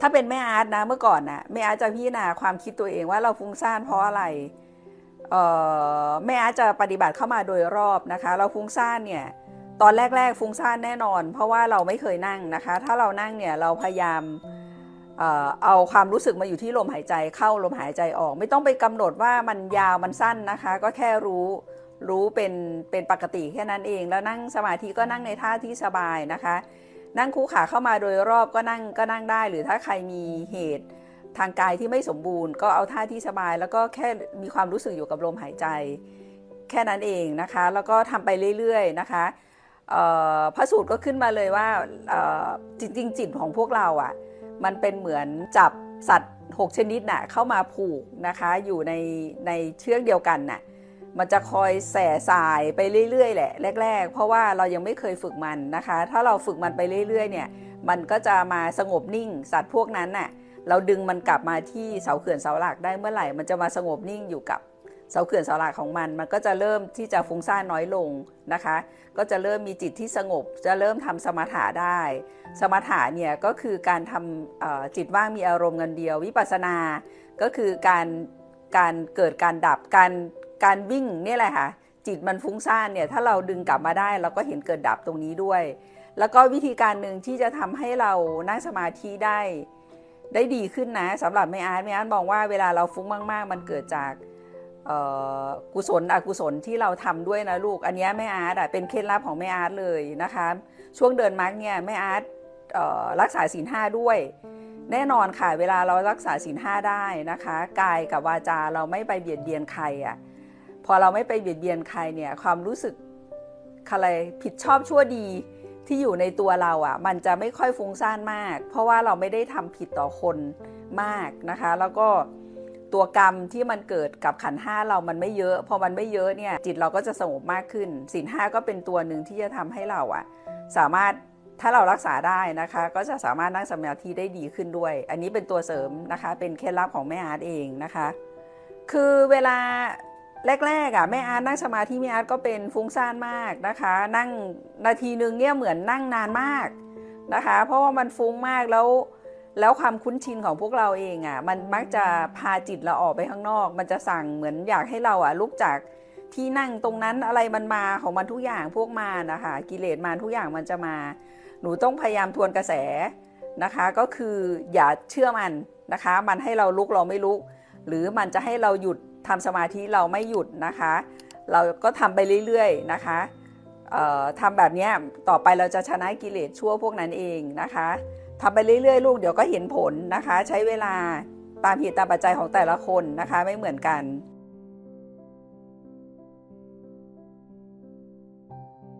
ถ้าเป็นแม่อาร์ตนะเมื่อก่อนนะแม่อาร์ตจะพิจารณาความคิดตัวเองว่าเราฟุ้งซ่านเพราะอะไรแม่อาร์ตจะปฏิบัติเข้ามาโดยรอบนะคะ เราฟุ้งซ่านเนี่ยตอนแรก ๆ ฟุ้งซ่านแน่นอน เพราะว่าเราไม่เคยนั่งนะคะ ถ้าเรานั่งเนี่ยเราพยายามเอ่อเอาความรู้สึกมาอยู่ที่ลมหายใจเข้าลมหายใจออก ไม่ต้องไปกำหนดว่ามันยาวมันสั้นนะคะ ก็แค่รู้รู้เป็นเป็นปกติแค่นั้นเอง แล้วนั่งสมาธิก็นั่งในท่าที่สบายนะคะ นั่งคู่ขาเข้ามาโดยรอบก็นั่งก็นั่งได้ หรือถ้าใครมีเหตุทางกายที่ไม่สมบูรณ์ ก็เอาท่าที่สบาย แล้วก็แค่มีความรู้สึกอยู่กับลมหายใจ แค่นั้นเองนะคะ แล้วก็ทำไปเรื่อยๆนะคะพระสูตรก็ขึ้นมาเลยว่าเอ่อจริงๆจิตของพวกเราอะ่ะมันเป็นเหมือนจับสัตว์ 6 ชนิดน่ะเข้ามาผูกนะคะอยู่ในในเชือกเดียวกันน่ะ มันจะคอยแส่สายไปเรื่อยๆแหละแรก ๆ เพราะว่าเรายังไม่เคยฝึกมันนะคะ ถ้าเราฝึกมันไปเรื่อยๆเนี่ยมันก็จะมาสงบนิ่งสัตว์พวกนั้นน่ะเราดึงมันกลับมาที่เสาเขื่อนเสาหลักได้เมื่อไหร่ มันจะมาสงบนิ่งอยู่กับเสาเขื่อนเสาหลักของมัน มันก็จะเริ่มที่จะฟุ้งซ่านน้อยลงนะคะ ก็จะเริ่มมีจิตที่สงบ จะเริ่มทำสมถะได้ สมถะเนี่ยก็คือการทำจิตว่างมีอารมณ์เงินเดียว วิปัสสนา ก็คือการการเกิดการดับการ การวิ่งนี่แหละค่ะจิตมันฟุ้งซ่านเนี่ยถ้าเราดึงกลับมาได้ เราก็เห็นเกิดดับตรงนี้ด้วย แล้วก็วิธีการหนึ่งที่จะทำให้เรานั่งสมาธิได้ ได้ดีขึ้นนะสำหรับแม่อาร์ตแม่อาร์ตมองว่าเวลาเราฟุ้งมาก ๆ มันเกิดจากกุศลอกุศลที่เราทำด้วยนะลูก อันนี้แม่อาร์ตอะเป็นเคล็ดลับของแม่อาร์ตเลยนะคะ ช่วงเดินมาร์กเนี่ยแม่อาร์ตรักษาศีลห้าด้วย แน่นอนค่ะเวลาเรารักษาศีลห้าได้นะคะ กายกับวาจาเราไม่ไปเบียดเบียนใครอะ่ะ พอเราไม่ไปเบียดเบียนใครเนี่ยความรู้สึกอะไรผิดชอบชั่วดีที่อยู่ในตัวเราอะ่ะ มันจะไม่ค่อยฟุ้งซ่านมาก เพราะว่าเราไม่ได้ทำผิดต่อคนมากนะคะ แล้วก็ตัวกรรมที่มันเกิดกับขันห้าเรามันไม่เยอะ พอมันไม่เยอะเนี่ยจิตเราก็จะสงบมากขึ้นศีลห้าก็เป็นตัวหนึ่งที่จะทำให้เราอะสามารถถ้าเรารักษาได้นะคะ ก็จะสามารถนั่งสมาธิได้ดีขึ้นด้วย อันนี้เป็นตัวเสริมนะคะ เป็นเคล็ดลับของแม่อาร์ตเองนะคะ คือเวลา แรกๆอะแม่อาร์ตนั่งสมาธิแม่อาร์ตก็เป็นฟุ้งซ่านมากนะคะ นั่งนาทีนึงเนี่ยเหมือนนั่งนานมากนะคะ เพราะว่ามันฟุ้งมากแล้วแล้วความคุ้นชินของพวกเราเองอะมันมักจะพาจิตเราออกไปข้างนอก มันจะสั่งเหมือนอยากให้เราอะลุกจากที่นั่งตรงนั้นอะไรมันมาของมันทุกอย่างพวกมานะคะกิเลสมาทุกอย่างมันจะมา หนูต้องพยายามทวนกระแสนะคะ ก็คืออย่าเชื่อมันนะคะ มันให้เราลุกเราไม่ลุก หรือมันจะให้เราหยุดทำสมาธิเราไม่หยุดนะคะ เราก็ทำไปเรื่อยๆนะคะเอ่อทำแบบนี้ต่อไปเราจะชนะกิเลสชั่วพวกนั้นเองนะคะทำไปเรื่อยๆ ลูกเดี๋ยวก็เห็นผลนะคะ ใช้เวลาตามเหตุตามปัจจัยของแต่ละคนนะคะไม่เหมือนกัน